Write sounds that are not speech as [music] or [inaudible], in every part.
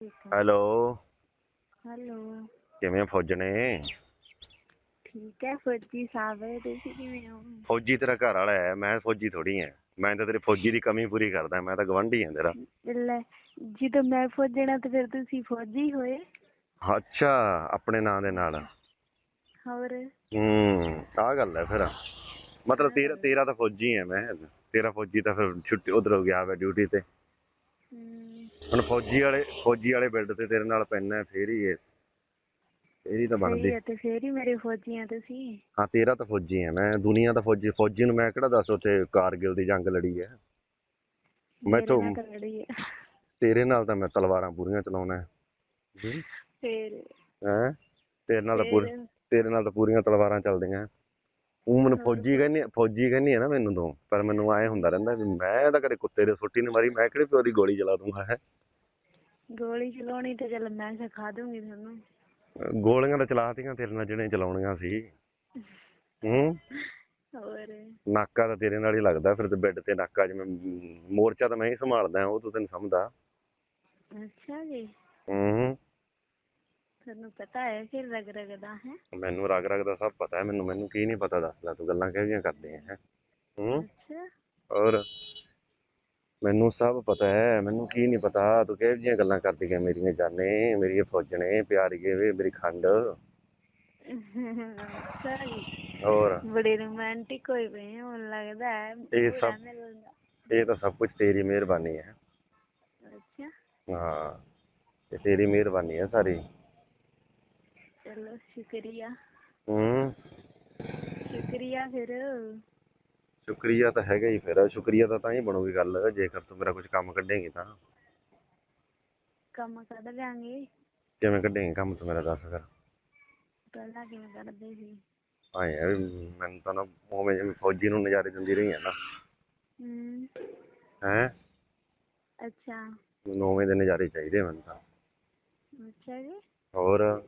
ਠੀਕ ਹੈ hello. Hello. ਕਿਵੇਂ ਫੌਜਣੇ ਠੀਕ ਹੈ ਫੌਜੀ ਸਾਹਿਬ ਤੁਸੀਂ ਕਿਵੇਂ ਹੋ? ਫੌਜੀ ਤੇਰਾ ਘਰ ਵਾਲਾ ਹੈ ਮੈਂ ਫੌਜੀ ਥੋੜੀ ਐ ਮੈਂ ਤਾਂ ਤੇਰੇ ਫੌਜੀ ਦੀ ਕਮੀ ਪੂਰੀ ਕਰਦਾ ਮੈਂ ਤਾਂ ਗਵੰਡੀ ਹਾਂ ਤੇਰਾ। ਲੈ ਜਦੋਂ ਮੈਂ ਫੌਜਣਾ ਤੇ ਫਿਰ ਤੁਸੀਂ ਫੌਜੀ ਹੋਏ। ਅੱਛਾ ਆਪਣੇ ਨਾਂ ਦੇ ਨਾਲ। ਹੋਰ? ਹੂੰ ਆਹ ਗੱਲ ਹੈ ਫਿਰ। ਮਤਲਬ ਤੇਰਾ ਤੇਰਾ ਤਾਂ ਫੌਜੀ ਐ ਮੈਂ। ਤੇਰਾ ਫੌਜੀ ਤਾਂ ਫਿਰ ਛੁੱਟੀ ਉਧਰ ਗਿਆ ਵਾ ਡਿਊਟੀ ਤੇ। ਹਮ, ਹੁਣ ਫੌਜੀ ਵਾਲੇ ਫੌਜੀ ਵਾਲੇ ਬੈੱਡ ਤੇ ਤੇਰੇ ਨਾਲ ਪੈਣਾ ਫੇਰ ਹੀ ਇਹ ਹੀ ਤਾਂ ਬਣਦੀ। ਸਹੀ ਹੈ ਤੇ ਫੇਰ ਹੀ ਮੇਰੇ ਫੌਜੀ ਆ ਤੁਸੀਂ ਹਾਂ ਤੇਰਾ ਤਾਂ ਫੌਜੀ ਐ ਮੈਂ ਦੁਨੀਆ ਦਾ ਫੌਜੀ ਫੌਜੀ ਨੂੰ ਮੈਂ ਕਿਹੜਾ ਦੱਸ ਉੱਥੇ ਕਾਰਗਿਲ ਦੀ ਜੰਗ ਲੜੀ ਐ ਮੈਂ ਤਾਂ ਹੈ ਤੇਰੇ ਨਾਲ ਤਾਂ ਮੈਂ ਤਲਵਾਰਾਂ ਪੂਰੀਆਂ ਚਲਾਉਣਾ ਹੈ। ਫੇਰ ਹੈਂ? ਤੇਰੇ ਨਾਲ ਤਾਂ ਪੂਰੀ ਤੇਰੇ ਨਾਲ ਤਾਂ ਪੂਰੀਆਂ ਤਲਵਾਰਾਂ ਚੱਲਦੀਆਂ। ਉਹ ਮੈਨੂੰ ਫੌਜੀ ਕਹਿੰਦੀ ਫੌਜੀ ਕਹਿੰਦੀ ਹੈ ਨਾ ਮੈਨੂੰ ਤੂੰ ਪਰ ਮੈਨੂੰ ਐ ਹੁੰਦਾ ਰਹਿੰਦਾ ਵੀ ਮੈਂ ਤਾਂ ਕਦੇ ਕੁੱਤੇ ਦੇ ਸੁੱਟੀ ਨਹੀਂ ਮਾਰੀ ਮੈਂ ਕਿਹੜੇ ਪਿਓ ਦੀ ਗੋਲੀ ਚਲਾ ਦੂੰਗਾ ਹੈ? ਗੋਲੀ ਚਲਾਉਣੀ ਤੇ ਚੱਲ ਮੈਂ ਸਿਖਾ ਦੂੰਗੀ ਤੁਹਾਨੂੰ ਗੋਲੀਆਂ ਤਾਂ ਚਲਾਤੀਆਂ ਤੇਰੇ ਨਾਲ ਜਿਹੜੇ ਚਲਾਉਣੀਆਂ ਸੀ। ਹੂੰ? ਹੋਰ? ਨਾਕਾ ਤਾਂ ਤੇਰੇ ਨਾਲ ਹੀ ਲੱਗਦਾ ਫਿਰ ਤੇ ਬੈੱਡ ਤੇ ਨਾਕਾ ਜਿਵੇਂ ਮ, ਮੋਰਚਾ ਤਾਂ ਮੈਂ ਹੀ ਸੰਭਾਲਦਾ ਉਹ ਤੂੰ ਤੈਨੂੰ ਸਮਝਦਾ। ਅੱਛਾ ਜੀ। ਹੂੰ। ਤੁਹਾਨੂੰ ਪਤਾ ਹੈ ਫਿਰ ਰਗ ਰਗਦਾ ਹੈ? ਮੈਨੂੰ ਰਗ ਰਗ ਦਾ ਸਭ ਪਤਾ ਹੈ ਮੈਨੂੰ ਮੈਨੂੰ ਕੀ ਨਹੀਂ ਪਤਾ ਦੱਸ ਲੈ ਤੂੰ ਗੱਲਾਂ ਕਿਹੋ ਜਿਹੀਆਂ ਕਰਦੇ ਹੈ? ਹੂੰ? ਅੱਛਾ। ਔਰ ਮੈਨੂੰ ਸਭ ਪਤਾ ਹੈ ਮੈਨੂੰ ਕੀ ਨਹੀਂ ਪਤਾ ਤੂੰ ਕਿਹੋ ਜਿਹੀਆਂ ਗੱਲਾਂ ਕਰਦੀ ਹੈ ਮੇਰੀਆਂ ਜਾਨੇ ਮੇਰੀ ਫੌਜਣੇ ਪਿਆਰੀਏ ਵੇ ਮੇਰੀ ਖੰਡ। ਜੀ ਔਰ ਬੜੇ ਰੋਮਾਂਟਿਕ ਹੋਏ ਪਏ ਹੋ ਲੱਗਦਾ ਹੈ ਇਹ ਸਭ-। ਇਹ ਤਾਂ ਸਭ ਕੁਝ ਤੇਰੀ ਮਿਹਰਬਾਨੀ ਹੈ। ਅੱਛਾ। ਹਾਂ ਇਹ ਤੇਰੀ ਮਿਹਰਬਾਨੀ ਹੈ ਸਾਰੀ। ਚਲੋ ਸ਼ੁਕਰੀਆ। ਹੂੰ। ਸ਼ੁਕਰੀਆ ਫਿਰ। ਸ਼ੁਕਰੀਆ ਤਾਂ ਹੈਗਾ ਹੀ ਫਿਰ। ਸ਼ੁਕਰੀਆ ਤਾਂ ਤਾਂ ਹੀ ਬਣੂਗੀ ਗੱਲ। ਜੇਕਰ ਤੂੰ ਮੇਰਾ ਕੁਝ ਕੰਮ ਕੱਢੇਂਗੀ ਤਾਂ। ਕੰਮ ਕੱਢ ਲਿਆਂਗੇ ਕਿਵੇਂ ਕੱਢੇਂਗੀ ਕੰਮ ਤੂੰ ਮੇਰਾ ਦੱਸ ਕਰ ਪਹਿਲਾਂ ਕਿਵੇਂ ਕਰਦੇ ਸੀ? ਆਏ ਆ ਵੀ ਮੈਨੂੰ ਤਾਂ ਨਾ ਉਵੇਂ ਜਿਵੇਂ ਫੌਜੀ ਨੂੰ ਨਜ਼ਾਰੇ ਦਿੰਦੀ ਰਹੀ ਹੈ ਨਾ। ਹੂੰ। ਹੈ? ਅੱਛਾ। ਮੈਨੂੰ ਉਵੇਂ ਦੇ ਨਜ਼ਾਰੇ ਚਾਹੀਦੇ ਮੈਨੂੰ ਤਾਂ। ਅੱਛਾ ਜੀ। ਹੋਰ?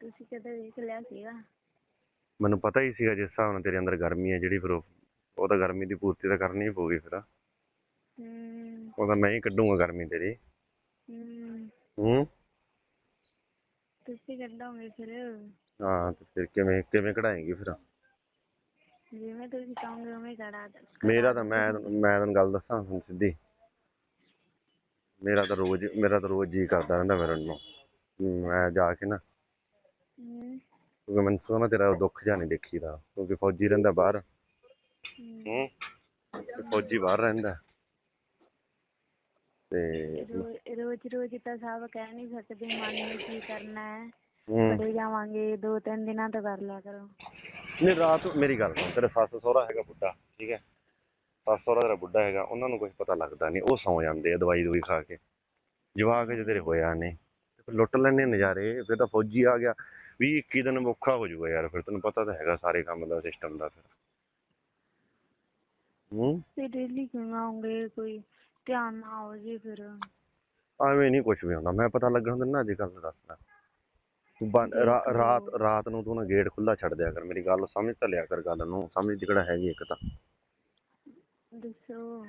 ਤੁਸੀਂ ਕਦੇ ਵੇਖ ਲਿਆ ਸੀਗਾ? ਮੈਨੂੰ ਪਤਾ ਹੀ ਸੀਗਾ ਜਿਸ ਹਿਸਾਬ ਨਾਲ ਤੇਰੇ ਅੰਦਰ ਗਰਮੀ ਹੈ ਜਿਹੜੀ ਫਿਰ ਉਹ ਉਹ ਤਾਂ ਗਰਮੀ ਦੀ ਪੂਰਤੀ ਤਾਂ ਕਰਨੀ ਹੀ ਪਊਗੀ ਫਿਰ। ਹੂੰ। ਉਹ ਤਾਂ ਮੈਂ ਹੀ ਕੱਢੂੰਗਾ ਗਰਮੀ ਤੇਰੀ। ਹੂੰ। ਹੂੰ। ਤੁਸੀਂ ਕੱਢੋਗੇ ਫਿਰ। ਹਾਂ ਤੇ ਫਿਰ ਕਿਵੇਂ ਕਿਵੇਂ ਕਢਾਏਂਗੀ ਫਿਰ? ਜਿਵੇਂ ਤੁਸੀਂ ਕਹੋਗੇ ਉਵੇਂ ਕਰਾ ਦ। ਮੇਰਾ ਤਾਂ ਮੈਂ ਮੈਂ ਤੈਨੂੰ ਗੱਲ ਦੱਸਾਂ ਹੁਣ ਸਿੱਧੀ। ਮੇਰਾ ਤਾਂ ਰੋਜ਼ ਮੇਰਾ ਤਾਂ ਰੋਜ਼ ਜੀ ਕਰਦਾ ਰਹਿੰਦਾ ਮੇਰੇ ਨੂੰ। ਮੈਂ ਜਾ ਕੇ ਨਾ ਕਿਉਂਕਿ ਮੈਨੂੰ ਨਾ ਤੇਰਾ ਦੁੱਖ ਜਿਹਾ ਨਹੀਂ ਦੇਖੀਦਾ। ਕਿਉਂਕਿ ਫੌਜੀ ਰਹਿੰਦਾ ਬਾਹਰ। ਹੂੰ। ਤੇ ਫੌਜੀ ਬਾਹਰ ਰਹਿੰਦਾ। ਤੇ ਰੋਜ਼ ਰੋਜ਼ ਤਾਂ ਸਭ ਕਹਿ ਨਹੀਂ ਸਕਦੇ ਮਨ ਨੇ ਕੀ ਕਰਨਾ ਹੈ। ਬੜੇ ਜਾਵਾਂਗੇ ਦੋ ਤਿੰਨ ਦਿਨਾਂ ਤੋਂ ਕਰ ਲਿਆ ਕਰੋ। ਨਹੀਂ ਰਾਤ ਮੇਰੀ ਗੱਲ ਸੁਣ ਤੇਰੇ ਸੱਸ ਸਹੁਰਾ ਹੈਗਾ ਬੁੱਢਾ ਠੀਕ ਹੈ? ਸੱਸ ਸਹੁਰਾ ਤੇਰਾ ਬੁੱਢਾ ਹੈਗਾ ਉਹਨਾਂ ਨੂੰ ਕੁਝ ਪਤਾ ਲੱਗਦਾ ਨਹੀਂ ਉਹ ਸੌ ਜਾਂਦੇ ਆ ਦਵਾਈ ਦਵਾਈ ਖਾ ਕੇ। ਜਵਾਕ ਜੇ ਤੇਰੇ ਹੋਇਆ ਨੇ ਫਿਰ ਲੁੱਟ ਲੈਣੇ ਨਜ਼ਾਰੇ ਫਿਰ ਤਾਂ ਫੌਜੀ ਆ ਗਿਆ। ਵੀ 21 ਦਿਨ ਔਖਾ ਹੋ ਜਾਊਗਾ ਯਾਰ ਫਿਰ ਤੈਨੂੰ ਪਤਾ ਤਾਂ ਹੈਗਾ ਸਾਰੇ ਕੰਮ ਦਾ ਸਿਸਟਮ ਦਾ ਫਿਰ। ਹੂੰ। ਤੇ ਡੇਲੀ ਕਿਉਂ ਆਉਂਗੇ? ਕੋਈ ਧਿਆਨ ਨਾ ਹੋ ਜੀ ਫਿਰ। ਐਵੇਂ ਨਹੀਂ ਕੁਝ ਵੀ ਹੁੰਦਾ। ਮੈਂ ਪਤਾ ਲੱਗਾ ਹੁੰਦਾ ਨਾ ਅੱਜ ਕੱਲ੍ਹ ਦੱਸਦਾ ਤੂੰ ਬੰ- ਰਾ- ਰਾਤ ਰਾਤ ਨੂੰ ਤੂੰ ਨਾ ਗੇਟ ਖੁੱਲਾ ਛੱਡ ਦਿਆ ਕਰ। ਮੇਰੀ ਗੱਲ ਸਮਝ ਤਾਂ ਲਿਆ ਕਰ ਗੱਲ ਨੂੰ। ਸਮਝ ਜਿਹੜਾ ਹੈਗੀ ਇੱਕ ਤਾਂ। ਦੱਸੋ।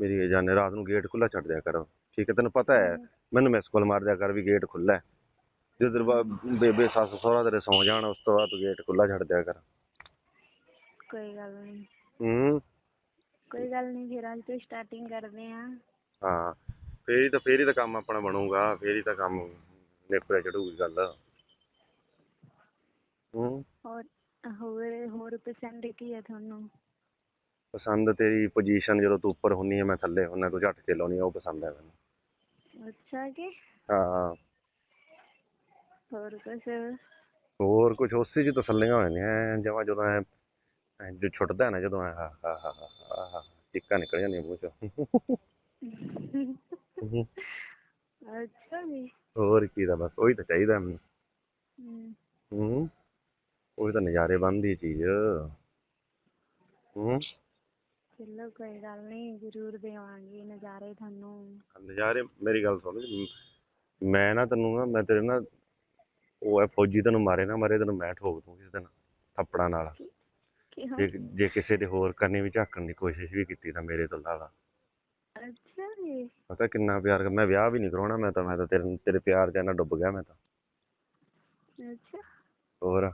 ਮੇਰੀ ਇਹ ਜਾਨੇ ਰਾਤ ਨੂੰ ਗੇਟ ਖੁੱਲਾ ਛੱਡ ਦਿਆ ਕਰ। ਠੀਕ ਹੈ ਤੈਨੂੰ ਪਤਾ ਹੈ। ਮੈਨੂੰ ਮਿਸ ਕਾਲ ਮਾਰ ਦਿਆ ਕਰ ਵੀ ਗੇਟ ਖੁੱਲਾ ਹੈ। ਜਦੋਂ ਬਾ- ਬੇਬੇ ਸੱਸ ਸਹੁਰਾ ਤੇਰੇ ਸੌ ਜਾਣ ਉਸ ਤੋਂ ਬਾਅਦ ਤੂੰ ਗੇਟ ਖੁੱਲਾ ਛੱਡ ਦਿਆ ਕਰ। ਕੋਈ ਗੱਲ ਨਹੀਂ ਹੂੰ। ਕੋਈ ਗੱਲ ਨਹੀਂ ਫਿਰ ਅੱਜ ਤੋਂ ਸਟਾਰਟਿੰਗ ਕਰਦੇ ਹਾਂ ਹਾਂ ਫੇਰ ਹੀ ਤਾਂ ਫੇਰ ਹੀ ਤਾਂ ਕੰਮ ਆਪਣਾ ਬਣੂਗਾ ਫੇਰ ਹੀ ਤਾਂ ਕੰਮ ਨੇਪਰੇ ਚੜੂਗੀ ਗੱਲ। ਹੂੰ। ਹੋਰ ਹੋਰ ਹੋਰ ਪਸੰਦ ਕੀ ਹੈ ਤੁਹਾਨੂੰ? ਪਸੰਦ ਤੇਰੀ ਪੋਜੀਸ਼ਨ ਜਦੋਂ ਤੂੰ ਉੱਪਰ ਹੁੰਨੀ ਹੈ ਮੈਂ ਥੱਲੇ ਹੁੰਨਾ ਤੂੰ ਝੱਟ ਕੇ ਲਾਉਣੀ ਆ ਉਹ ਪਸੰਦ ਹੈ ਮੈਨੂੰ। ਅੱਛਾ ਕਿ? ਹਾਂ। ਹੋਰ ਕੁਛ? ਹੋਰ ਕੁਝ ਉਸੇ ਚ ਤਸੱਲੀਆਂ ਹੋ ਜਾਂਦੀਆਂ ਜਮਾ ਜਦੋਂ ਐਂ ਜੋ ਛੁੱਟਦਾ ਨਾ ਜਦੋਂ ਐਂ ਹਾ ਹਾ ਹਾ ਹਾ ਚਿੱਕਾਂ ਨਿਕਲ ਜਾਂਦੀਆਂ ਮੂੰਹ ਚੋਂ। ਅੱਛਾ ਜੀ। ਹੋਰ ਕੀ ਦਾ ਬਸ ਉਹੀ ਤਾਂ ਚਾਹੀਦਾ ਮੈਨੂੰ। ਹੂੰ। ਉਹੀ ਤਾਂ ਨਜ਼ਾਰੇ ਬੰਦੀ ਚੀਜ਼। ਹੂੰ। ਚਲੋ ਕੋਈ ਗੱਲ ਨਹੀਂ ਜ਼ਰੂਰ ਦੇਵਾਂਗੇ ਨਜ਼ਾਰੇ ਤੁਹਾਨੂੰ। ਨਜ਼ਾਰੇ ਮੇਰੀ ਗੱਲ ਸੁਣ ਮੈਂ ਨਾ ਤੈਨੂੰ ਨਾ ਮੈਂ ਤੇਰੇ ਨਾਲ ਉਹ ਹੈ ਫੌਜੀ ਤੈਨੂੰ ਮਾਰੇ ਨਾ ਮਾਰੇ ਤੈਨੂੰ ਮੈਂ ਠੋਕ ਦੂੰ ਕਿਸੇ ਦਿਨ ਥੱਪੜਾਂ ਨਾਲ। ਕਿਉਂ ਜੇ ਜੇ ਕਿਸੇ ਦੇ ਹੋਰ ਕਰਨੇ ਵੀ ਝਾਕਣ ਦੀ ਕੋਸ਼ਿਸ਼ ਵੀ ਕੀਤੀ ਤਾਂ ਮੇਰੇ ਤੋਂ ਇਲਾਵਾ ਅੱਛਾ ਜੀ। ਕਰੋਗੇ ਪਤਾ ਕਿੰਨਾ ਪਿਆਰ ਕਰ ਮੈਂ ਵਿਆਹ ਵੀ ਨਹੀਂ ਕਰਾਉਣਾ ਮੈਂ ਤਾਂ ਮੈਂ ਤਾਂ ਤੇਰੇ ਤੇਰੇ ਪਿਆਰ 'ਚ ਇੰਨਾ ਡੁੱਬ ਗਿਆ ਮੈਂ ਤਾਂ। ਅੱਛਾ। ਹੋਰ?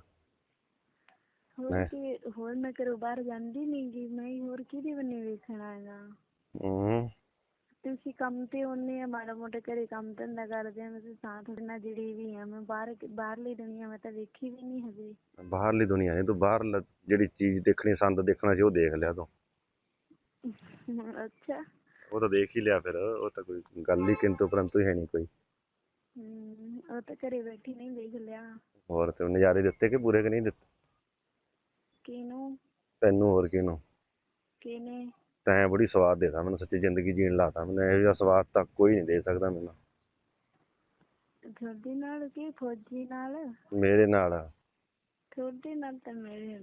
ਹੋਰ ਮੈਂ- ਕੀ ਹੋਰ ਮੈਂ ਘਰੋਂ ਬਾਹਰ ਜਾਂਦੀ ਨਹੀਂ ਗੀ ਮੈਂ ਹੀ ਹੋਰ ਕਿਹਦੇ ਬੰਨੇ ਵੇਖਣਾ ਹੈਗਾ। ਹੂੰ। ਤੁਸੀਂ ਕੰਮ ਤੇ ਆਉਂਦੇ ਆ ਮਾੜਾ ਮੋਟਾ ਘਰੇ ਕੰਮ ਧੰਦਾ ਕਰਦੇ ਆ ਮੈਂ ਤਾਂ ਤੁਹਾਡੇ ਨਾਲ ਵੀ ਆ ਮੈਂ ਬਾਹਰ ਬਾਹਰਲੀ ਦੁਨੀਆ ਮੈਂ ਤਾਂ ਵੇਖੀ ਵੀ ਨਹੀਂ ਹਜੇ। ਬਾਹਰਲੀ ਦੁਨੀਆ ਨਹੀਂ ਤੂੰ ਬਾਹਰ ਜਿਹੜੀ ਚੀਜ਼ ਦੇਖਣੀ ਸੰਦ ਦੇਖਣਾ ਸੀ ਉਹ ਦੇਖ ਲਿਆ ਤੂੰ। [laughs] ਅੱਛਾ। ਉਹ ਤਾਂ ਦੇਖ ਹੀ ਲਿਆ ਫਿਰ ਉਹ ਤਾਂ ਕੋਈ ਗੱਲ ਹੀ ਕਿੰਤੂ ਪਰੰਤੂ ਹੀ ਹੈ ਨਹੀਂ ਕੋਈ। ਉਹ ਤਾਂ ਘਰੇ ਬੈਠੀ ਨਹੀਂ ਦੇਖ ਲਿਆ। ਹੋਰ ਤੇ ਨਜ਼ਾਰੇ ਦਿੱਤੇ ਕਿ ਪੂਰੇ ਕਿ ਨਹੀਂ ਦਿੱਤੇ? ਕਿਹਨੂੰ? ਤੈਨੂੰ ਹੋਰ ਕਿਹਨੂੰ? ਕਿਹਨੇ? ਤੈਂ ਬੜੀ ਸਵਾਦ ਦੇਤਾ ਮੈਨੂੰ ਸੱਚੀ ਜ਼ਿੰਦਗੀ ਜੀਣ ਲਾਤਾ ਮੈਨੂੰ ਇਹੋ ਜਿਹਾ ਸਵਾਦ ਤਾਂ ਕੋਈ ਨਹੀਂ ਦੇ ਸਕਦਾ ਮੈਨੂੰ। ਤੁਹਾਡੇ ਨਾਲ ਕੀ ਫੌਜੀ ਨਾਲ? ਮੇਰੇ ਨਾਲ। ਤੁਹਾਡੇ ਨਾਲ ਤਾਂ ਮੇਰੇ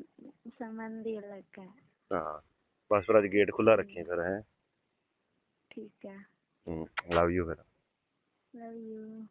ਸੰਬੰਧੀ ਅਲੱਗ ਹੈ। ਹਾਂ ਬਸ ਫਿਰ ਅੱਜ ਗੇਟ ਖੁੱਲਾ ਰੱਖੀ ਫਿਰ ਹੈ। ਠੀਕ ਹੈ। ਲਵ ਯੂ ਫਿਰ। Love you